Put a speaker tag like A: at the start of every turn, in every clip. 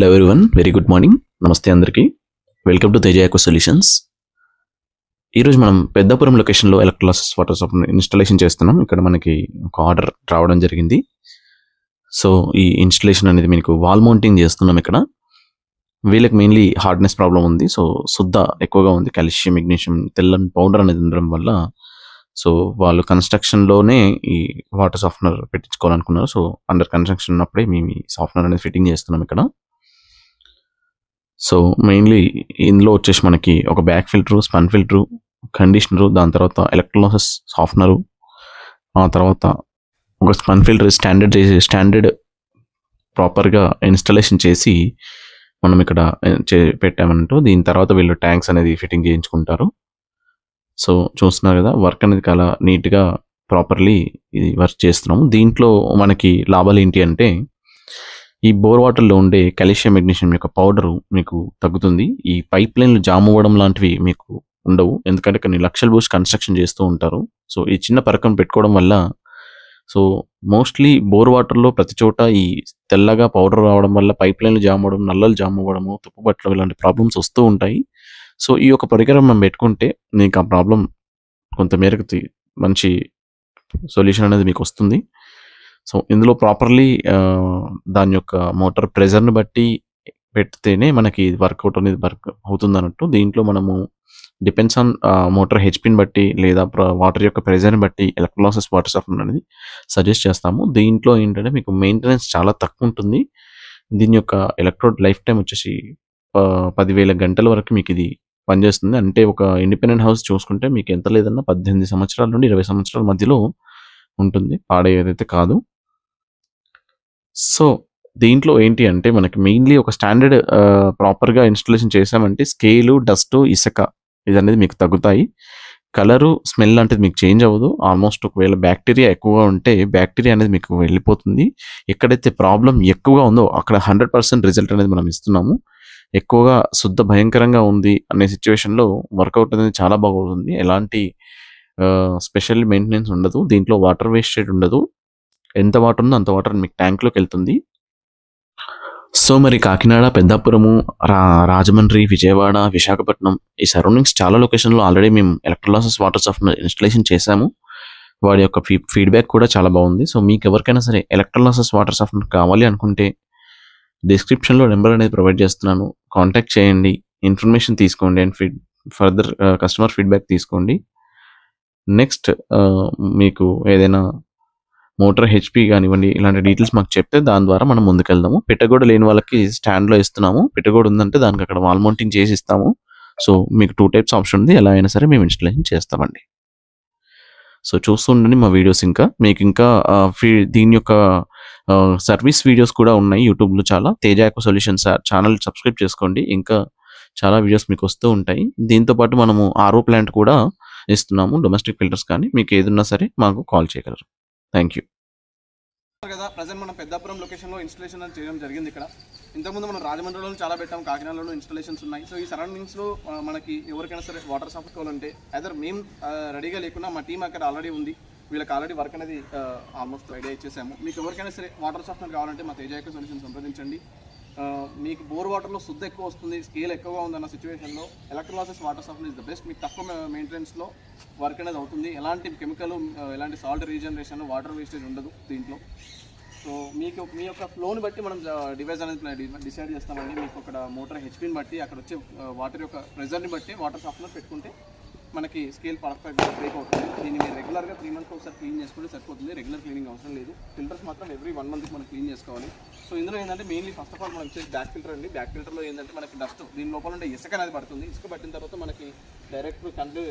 A: Hello everyone very good morning నమస్తే అందరికీ. Welcome to Teja eco solutions ఈరోజు మనం పెద్దాపురం లొకేషన్లో ఎలక్ట్రాలసిస్ వాటర్ షాప్ ఇన్స్టాలేషన్ చేస్తున్నాం. ఇక్కడ మనకి ఒక ఆర్డర్ రావడం జరిగింది. సో ఈ ఇన్స్టలేషన్ అనేది మీకు వాల్ మౌంటింగ్ చేస్తున్నాం ఇక్కడ. వీళ్ళకి మెయిన్లీ హార్డ్నెస్ ప్రాబ్లం ఉంది. సో శుద్ధ ఎక్కువగా ఉంది. కాల్షియం మెగ్నీషియం తెల్లని పౌడర్ అనేది ఉండడం వల్ల. సో వాళ్ళు కన్స్ట్రక్షన్లోనే ఈ వాటర్ సాఫ్ట్నర్ పెట్టించుకోవాలనుకున్నారు. సో అండర్ కన్స్ట్రక్షన్ ఉన్నప్పుడే మేము ఈ సాఫ్ట్నర్ అనేది ఫిట్టింగ్ చేస్తున్నాం ఇక్కడ. సో మెయిన్లీ ఇందులో వచ్చేసి మనకి ఒక back filter spun filter conditioner దాని తర్వాత ఎలక్ట్రోలసిస్ సాఫ్ట్నరు ఆ తర్వాత ఒక స్పన్ ఫిల్టర్ స్టాండర్డ్ చేసి స్టాండర్డ్ ప్రాపర్గా ఇన్స్టాలేషన్ చేసి మనం ఇక్కడ eh, చే పెట్టామంటూ దీని తర్వాత వీళ్ళు ట్యాంక్స్ అనేది ఫిట్టింగ్ చేయించుకుంటారు. సో చూస్తున్నారు కదా వర్క్ అనేది చాలా నీట్గా ప్రాపర్లీ ఇది వర్క్ చేస్తున్నాము. దీంట్లో మనకి లాభాలు ఏంటి అంటే ఈ బోర్ వాటర్లో ఉండే కాల్షియం మెగ్నీషియం యొక్క పౌడరు మీకు తగ్గుతుంది. ఈ పైప్ లైన్లు జామ్ అవ్వడం లాంటివి మీకు ఉండవు. ఎందుకంటే కొన్ని లక్షల బూస్ కన్స్ట్రక్షన్ చేస్తూ ఉంటారు. సో ఈ చిన్న పరకం పెట్టుకోవడం వల్ల సో మోస్ట్లీ బోర్ వాటర్లో ప్రతి చోట ఈ తెల్లగా పౌడర్ రావడం వల్ల పైప్ లైన్లు జామ్ అవ్వడం నల్లలు జామ్ అవ్వడము తుప్పు పట్టడం ఇలాంటి ప్రాబ్లమ్స్ వస్తూ ఉంటాయి. సో ఈ యొక్క పరికరం మనం పెట్టుకుంటే మీకు ఆ ప్రాబ్లం కొంత మేరకు తి- మంచి సొల్యూషన్ అనేది మీకు వస్తుంది. సో ఇందులో ప్రాపర్లీ దాని యొక్క మోటార్ ప్రెజర్ని బట్టి పెడితేనే మనకి వర్కౌట్ అనేది వర్క్ అవుతుంది అన్నట్టు దీంట్లో మనము డిపెండ్స్ ఆన్ మోటార్ హెచ్పిని బట్టి లేదా వాటర్ యొక్క ప్రెజర్ని బట్టి ఎలక్ట్రోలాసెస్ వాటర్ సాఫ్ట్ అనేది సజెస్ట్ చేస్తాము. దీంట్లో ఏంటంటే మీకు మెయింటెనెన్స్ చాలా తక్కువ ఉంటుంది. దీని యొక్క ఎలక్ట్రోడ్ లైఫ్ టైం వచ్చేసి పదివేల గంటల వరకు మీకు ఇది పనిచేస్తుంది. అంటే ఒక ఇండిపెండెంట్ హౌస్ చూసుకుంటే మీకు ఎంత లేదన్నా పద్దెనిమిది సంవత్సరాల నుండి ఇరవై సంవత్సరాల మధ్యలో ఉంటుంది. పాడేదైతే కాదు. సో దీంట్లో ఏంటి అంటే మనకి మెయిన్లీ ఒక స్టాండర్డ్ ప్రాపర్గా ఇన్స్టాలేషన్ చేసామంటే స్కేలు డస్ట్ ఇసుక ఇది అనేది మీకు తగ్గుతాయి. కలరు స్మెల్ లాంటిది మీకు చేంజ్ అవ్వదు. ఆల్మోస్ట్ ఒకవేళ బ్యాక్టీరియా ఎక్కువగా ఉంటే బ్యాక్టీరియా అనేది మీకు వెళ్ళిపోతుంది. ఎక్కడైతే ప్రాబ్లం ఎక్కువగా ఉందో అక్కడ హండ్రెడ్ పర్సెంట్ రిజల్ట్ అనేది మనం ఇస్తున్నాము. ఎక్కువగా శుద్ధ భయంకరంగా ఉంది అనే సిచ్యువేషన్లో వర్కౌట్ అనేది చాలా బాగుంటుంది ఎలాంటి స్పెషల్ మెయింటెనెన్స్ ఉండదు. దీంట్లో వాటర్ వేస్టేజ్ ఉండదు. ఎంత వాటర్ ఉందో అంత వాటర్ మీకు ట్యాంక్లోకి వెళ్తుంది. సో మరి కాకినాడ పెద్దాపురము రా రాజమండ్రి విజయవాడ విశాఖపట్నం ఈ సరౌండింగ్స్ చాలా లొకేషన్లో ఆల్రెడీ మేము ఎలక్ట్రోలాసెస్ వాటర్ సాఫ్ట్వేర్ ఇన్స్టలేషన్ చేశాము. వాడి యొక్క ఫీ ఫీడ్బ్యాక్ కూడా చాలా బాగుంది. సో మీకు ఎవరికైనా సరే ఎలక్ట్రోలాసెస్ వాటర్ సాఫ్ట్వేర్ కావాలి అనుకుంటే డిస్క్రిప్షన్లో నెంబర్ అనేది ప్రొవైడ్ చేస్తున్నాను. కాంటాక్ట్ చేయండి. ఇన్ఫర్మేషన్ తీసుకోండి and feed further customer feedback తీసుకోండి. నెక్స్ట్ మీకు ఏదైనా మోటార్ హెచ్పి కానివ్వండి ఇలాంటి డీటెయిల్స్ మాకు చెప్తే దాని ద్వారా మనం ముందుకెళ్దాము. పెట్టగోడ లేని వాళ్ళకి స్టాండ్లో ఇస్తున్నాము. పెట్టగోడ ఉందంటే దానికి అక్కడ వాల్ మౌంటింగ్ చేసి ఇస్తాము. సో మీకు టూ టైప్స్ ఆప్షన్ ఉంది. ఎలా అయినా సరే మేము ఇన్స్టలేషన్ చేస్తామండి. సో చూస్తుండండి మా వీడియోస్ ఇంకా. మీకు ఇంకా ఫ్రీ ఫీ- దీని యొక్క సర్వీస్ వీడియోస్ కూడా ఉన్నాయి యూట్యూబ్లో చాలా. Teja eco solutions channel subscribe చేసుకోండి. ఇంకా చాలా వీడియోస్ మీకు వస్తూ ఉంటాయి. దీంతో పాటు మనము ఆరో ప్లాంట్ కూడా ఇస్తున్నాము. డొమెస్టిక్ ఫిల్టర్స్ కానీ మీకు ఏదున్నా సరే మాకు కాల్ చేయగలరు. Thank you.
B: కదా ప్రజెంట్ మనం పెద్దాపురం లొకేషన్లో ఇన్స్టలేషన్ అని చేయడం జరిగింది ఇక్కడ. ఇంతకుముందు మనం రాజమండ్రిలో చాలా పెట్టాం కాకినాడలో ఇన్స్టలేషన్స్ ఉన్నాయి. సో ఈ సరౌండింగ్స్లో మనకి ఎవరికైనా సరే వాటర్ సాఫ్ట్ కావాలంటే అదర్ మేము రెడీగా లేకున్నా మా టీం అక్కడ ఆల్రెడీ ఉంది. వీళ్ళకి ఆల్రెడీ వర్క్ అనేది ఆల్మోస్ట్ ఐడియా ఇచ్చేసాము మీకు ఎవరికైనా సరే వాటర్ సాఫ్ట్వేర్ కావాలంటే మా తేజాయక సొల్యూషన్ సంప్రదించండి. మీకు బోర్ వాటర్లో శుద్ధ ఎక్కువ వస్తుంది స్కేల్ ఎక్కువగా ఉందన్న సిచ్యువేషన్లో electrolysis water supply is the best మీకు తక్కువ మెయింటెనెన్స్లో వర్క్ అనేది అవుతుంది. ఎలాంటి కెమికల్ ఎలాంటి సాల్ట్ రీజనరేషన్ వాటర్ వేస్టేజ్ ఉండదు దీంట్లో. సో మీకు మీ యొక్క ఫ్లోని బట్టి మనం డివైజ్ అనేది డిసైడ్ చేస్తామండి. మీకు అక్కడ మోటార్ హెచ్పిని బట్టి అక్కడ వచ్చే వాటర్ యొక్క ప్రెజర్ని బట్టి వాటర్ సాఫ్ట్వేర్ పెట్టుకుంటే మనకి స్కేల్ పర్ఫెక్ట్ బ్రేక్ అవుతుంది. దీన్ని మీరు రెగ్యులర్గా త్రీ మంత్స్ ఒకసారి క్లీన్ చేసుకుంటే సరిపోతుంది. రెగ్యులర్ క్లీనింగ్ అవసరం లేదు. ఫిల్టర్స్ మాత్రం ఎవ్రీ వన్ మంత్కి మనం క్లీన్ చేసుకోవాలి. సో ఇందులో ఏంటంటే మెయిన్లీ ఫస్ట్ ఆఫ్ ఆల్ మనం వచ్చేసి బ్యాక్ ఫిల్టర్ అండి. బ్యాక్ ఫిల్టర్లో ఏంటంటే మనకి డస్ట్ దీని లోపల ఉండే ఇసుక అనేది పడుతుంది. ఇసుక పట్టిన తర్వాత మనకి డైరెక్ట్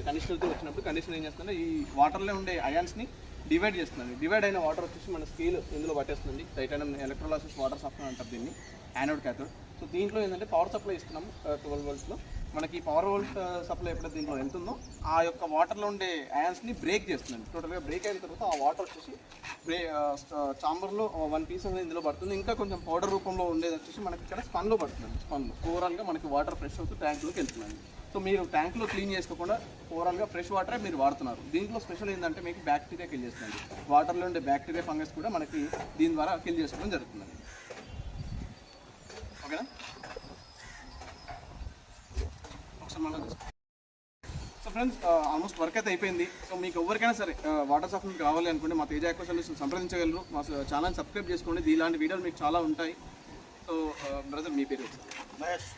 B: కండిషనర్తో వచ్చినప్పుడు కండిషన్ ఏం చేస్తుందంటే ఈ వాటర్లో ఉండే అయాన్స్ని డివైడ్ చేస్తుంది. డివైడ్ అయిన వాటర్ వచ్చేసి మన స్కేల్ ఇందులో పట్టేస్తుంది. టైటానియం ఎలక్ట్రోలాసిస్ వాటర్ సప్లై అంటారు దీన్ని. యానోడ్ క్యాథోడ్ సో దీంట్లో ఏంటంటే పవర్ సప్లై ఇస్తున్నాము uh, ట్వెల్వ్ వోల్ట్స్లో మనకి పవర్ వోల్ట్ సప్లై ఎప్పుడైతే దీంట్లో వెళ్తుందో ఆ యొక్క వాటర్లో ఉండే అయాన్స్ని బ్రేక్ చేస్తుందండి. టోటల్గా బ్రేక్ అయిన తర్వాత ఆ వాటర్ వచ్చేసి బ్రే చాంబర్లో వన్ పీస్ అనేది ఇందులో పడుతుంది. ఇంకా కొంచెం పౌడర్ రూపంలో ఉండేది వచ్చేసి మనకి ఇక్కడ స్పన్లో పడుతుంది స్పన్లో. ఓవరాల్గా మనకి వాటర్ ఫ్రెష్ అవుతూ ట్యాంక్లోకి వెళ్తుందండి. సో మీరు ట్యాంక్లో క్లీన్ చేసుకోకుండా ఓవరాల్గా ఫ్రెష్ వాటరే మీరు వాడుతున్నారు. దీంట్లో స్పెషల్ ఏంటంటే మీకు బ్యాక్టీరియా కిల్ చేస్తుంది వాటర్లో ఉండే బ్యాక్టీరియా ఫంగస్ కూడా మనకి దీని ద్వారా కిల్ చేసుకోవడం జరుగుతుంది ఓకేనా? ఒకసారి సో ఫ్రెండ్స్ ఆల్మోస్ట్ వర్క్ అయితే అయిపోయింది. సో మీకు ఎవరికైనా సరే uh, వాటర్ సాఫ్ట్ కావాలి అనుకుంటే మా తేజ ఎక్కువ సొల్యూషన్ సంప్రదించగలరు. మా ఛానల్ సబ్స్క్రైబ్ చేసుకోండి. ఇలాంటి వీడియోలు మీకు చాలా ఉంటాయి. సో బ్రదర్ uh, మీ పేరు?
C: మహేష్.